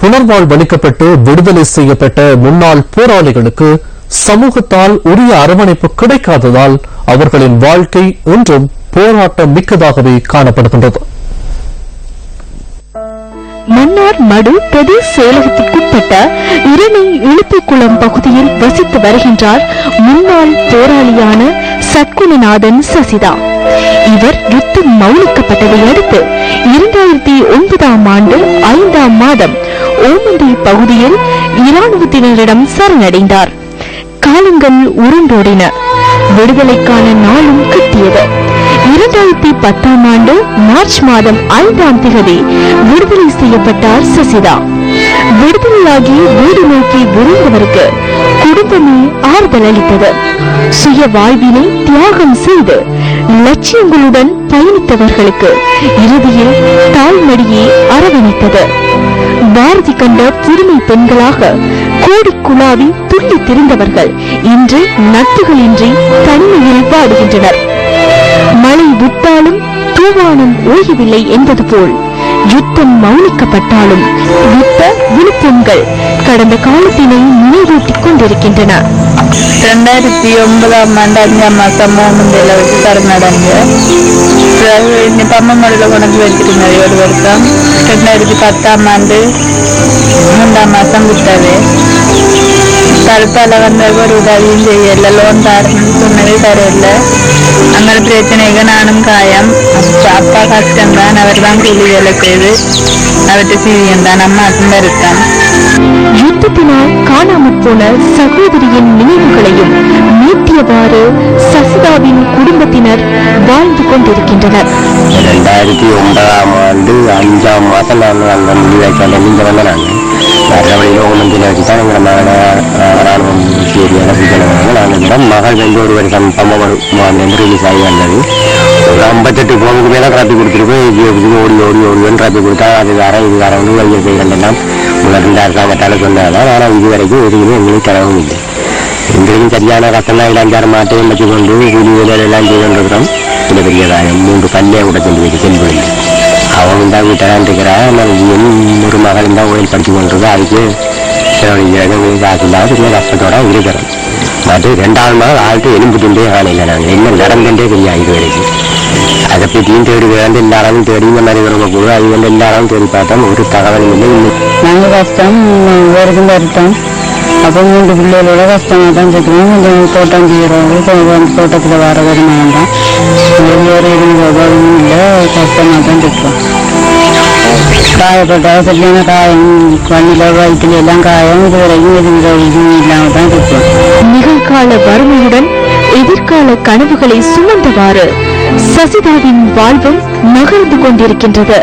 புனர்வாழ்வளிக்கப்பட்டு விடுதலை செய்யப்பட்ட முன்னாள் போராளிகளுக்கு சமூகத்தால் உரிய அரவணைப்பு கிடைக்காததால் அவர்களின் வாழ்க்கை இன்றும் போராட்டம் மிக்கதாகவே காணப்படுகின்றது. மன்னார் மடு பிரதேச செயலகத்திற்குட்பட்ட இரணை இழுப்புக்குளம் பகுதியில் வசித்து வருகின்றார் முன்னாள் போராளியான சத்குணநாதன் சசிதா. இவர் யுத்தம் மௌனிக்கப்பட்டதை அடுத்து இரண்டாயிரத்தி ஒன்பதாம் ஆண்டு ஐந்தாம் மாதம் ஓமந்தை பகுதியில் இராணுவத்தினரிடம் சரணடைந்தார். காலங்கள் உருண்டோடின. விடுதலைக்கான நாளும் கிட்டியது. இரண்டாயிரத்தி பத்தாம் ஆண்டு மார்ச் மாதம் ஐந்தாம் திகதி விடுதலை செய்யப்பட்டார் சசிதா. விடுதலையாகி வீடு நோக்கி விரைந்தவருக்கு குடும்பமே ஆறுதல் அளித்தது. சுய வாழ்வினை தியாகம் செய்து லட்சியங்களுடன் பயணித்தவர்களுக்கு இறுதியில் தாய்மடியே அரவணைத்தது. பாரதி கண்ட புதுமை பெண்களாக கோடி குழாவி துள்ளி திரிந்தவர்கள் இன்று நட்புகளின்றி தனிமையில் வாடுகின்றனர். மழை விட்டாலும் தூவானம் ஓயவில்லை என்பது போல் யுத்தம் மௌனிக்கப்பட்டாலும் யுத்த விழுப்பங்கள் கடந்த காலத்தினை நினைவூட்டிக் கொண்டிருக்கின்றன. ரெண்டாயிரத்தி ஒன்பதாம் ஆண்டு அஞ்சாம் மாசம் மோமந்தையில வச்சு சரணடைஞ்சு பம்மமடையில கொண்டு வச்சிருந்தது ஒரு வருஷம் ரெண்டாயிரத்தி பத்தாம் ஆண்டு மூன்றாம் மாசம் விட்டது கருத்தால வந்த ஒரு உதவியும் செய்யல லோன் தரணும்னு சொன்னதே தரல அந்த பிரச்சனைக்கு நானும் காயம் அப்பா அப்பா கஷ்டம்தான் அவர் தான் கூலி வேலை செய்து அவர்கிட்ட சீரியன் தான் அம்மாக்கும் இருக்கான் யுத்தத்தினால் காணாமற் போன சகோதரியின் நினைவுகளையும் மீட்டியவாறு சசிதாவின் குடும்பத்தினர் வாழ்ந்து கொண்டிருக்கின்றனர் இரண்டாயிரத்தி ஒன்பதாம் ஆண்டு அஞ்சாம் மாதம் நான் அந்த முடிவாய்க்கால இங்கே வந்த நாங்கள் வர வழியில் ஒன்றில் வச்சு தான் எங்களை மகனை ராணுவம் ஏரியாவில் பிடிக்கணும் நாங்கள் இடம் மகள் வந்து ஒரு வருஷம் சம்பவம் வந்து ரிலீஸ் ஆகி வந்தது ஒரு ஐம்பத்தெட்டு போனுக்கு மேலே டிராஃபிக் கொடுத்துருக்கோம் இது ஓடி ஓடி ஓடி டிராஃபிக் கொடுத்தா அது வேற இது வேற ஒன்று வைய செய்யலாம் உங்களை அரசாங்கத்தால் சொன்னதான் ஆனால் இது வரைக்கும் எதுவுமே எங்களுக்கு தரவும் இல்லை எங்களுக்கும் சரியான கஷ்டம் தான் அஞ்சாறு மாட்டையும் வச்சு கொண்டு கூலி வேலை எல்லாம் செய்து கொண்டிருக்கிறோம் சில பெரிய காயம் மூன்று பல்லே கூட சொல்லி வைக்க தென்புள்ள அவன் தான் வீட்டெல்லாம் இருக்கிறான் நான் ஒரு மகளும் தான் ஓயில் படித்து கொண்டிருக்கு அதுக்கு செலவழிக்கிறது காசு இல்லாத பெரிய கஷ்டத்தோட இருக்கிறோம் மற்ற ரெண்டாவது நாள் ஆள்கிட்ட எலும்பு துண்டே காலையில் நாங்கள். என்ன நடந்துட்டே தெரியாது இது வரைக்கும் அதை பற்றியும் தேடி வந்து எல்லா இடமும் தேடி இந்த மாதிரி விரும்ப போது அது வந்து எல்லா இடமும் தேடி பார்த்தோம் ஒரு தகவலும் இல்லை இன்னும் நாங்கள் கஷ்டம் வருதும் வருத்தம் அப்போ மூன்று பிள்ளைகளோட கஷ்டமாக தான் இருக்கிறோம் கொஞ்சம் தோட்டம் செய்கிறவங்க தோட்டத்தில் வர வருமானம் தான் வேறு எதுவும் உதவியும் இல்லை கஷ்டமாக தான் இருக்கிறோம் காயப்பட்ட சரியான காயம் கண்ணில் வயிற்றுல எல்லாம் காயம் இது வரைக்கும் எதுவும் இல்லாமல் தான் இருக்கிறோம் நிகழ்கால வறுமையுடன் எதிர்கால கனவுகளை சுமந்தவாறு சசிதாவின் வாழ்வும் நகர்ந்து கொண்டிருக்கின்றது.